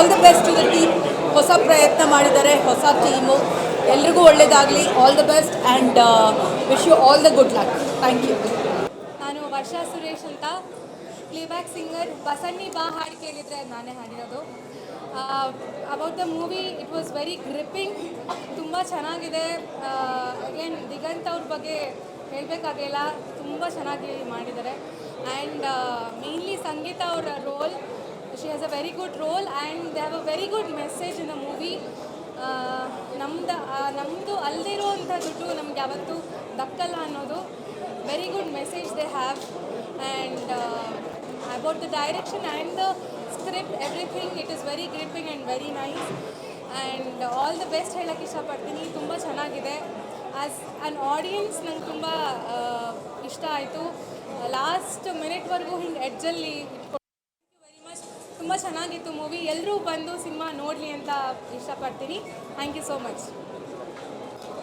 All the best to the team ಹೊಸ ಪ್ರಯತ್ನ ಮಾಡಿದ್ದಾರೆ, ಹೊಸ ಟೀಮು ಎಲ್ರಿಗೂ ಒಳ್ಳೆಯದಾಗಲಿ all the best and wish you all the good luck thank you ನಾನು ವರ್ಷಾ ಸುರೇಶ್ ಅಂತ. ಪ್ಲೇಬ್ಯಾಕ್ ಸಿಂಗರ್ ಬಸಣ್ಣಿ ಬಾ ಹಾಡು ಕೇಳಿದರೆ ನಾನೇ ಹಾಡಿರೋದು. About the movie it was very gripping ತುಂಬ ಚೆನ್ನಾಗಿದೆ. ಅಗೇನ್ ದಿಗಂತ್ ಅವ್ರ ಬಗ್ಗೆ ಹೇಳಬೇಕಾಗಿಲ್ಲ ತುಂಬ ಚೆನ್ನಾಗಿ ಮಾಡಿದ್ದಾರೆ. ಆ್ಯಂಡ್ ಮೇನ್ಲಿ ಸಂಗೀತ ಅವರ role she has a very good role and they have a very good message in the movie ನಮ್ದು ನಮ್ಮದು ಅಲ್ಲಿರುವಂಥ ದುಡ್ಡು ನಮ್ಗೆ ಯಾವತ್ತೂ ದಕ್ಕಲ್ಲ ಅನ್ನೋದು very good message they have and about the direction and the script everything it is very gripping and very nice and all the best ಹೇಳೋಕ್ಕೆ ಇಷ್ಟಪಡ್ತೀನಿ. ತುಂಬ ಚೆನ್ನಾಗಿದೆ. ಆ್ಯಸ್ ಆ್ಯನ್ ಆಡಿಯನ್ಸ್ ನಂಗೆ ತುಂಬ ಇಷ್ಟ ಆಯಿತು. ಲಾಸ್ಟ್ ಮಿನಿಟ್ವರೆಗೂ ಹಿಂಗೆ ಎಡ್ಜಲ್ಲಿ ತುಂಬ ಚೆನ್ನಾಗಿತ್ತು ಮೂವಿ. ಎಲ್ಲರೂ ಬಂದು ಸಿನಿಮಾ ನೋಡಲಿ ಅಂತ ಇಷ್ಟಪಡ್ತೀನಿ. Thank you so much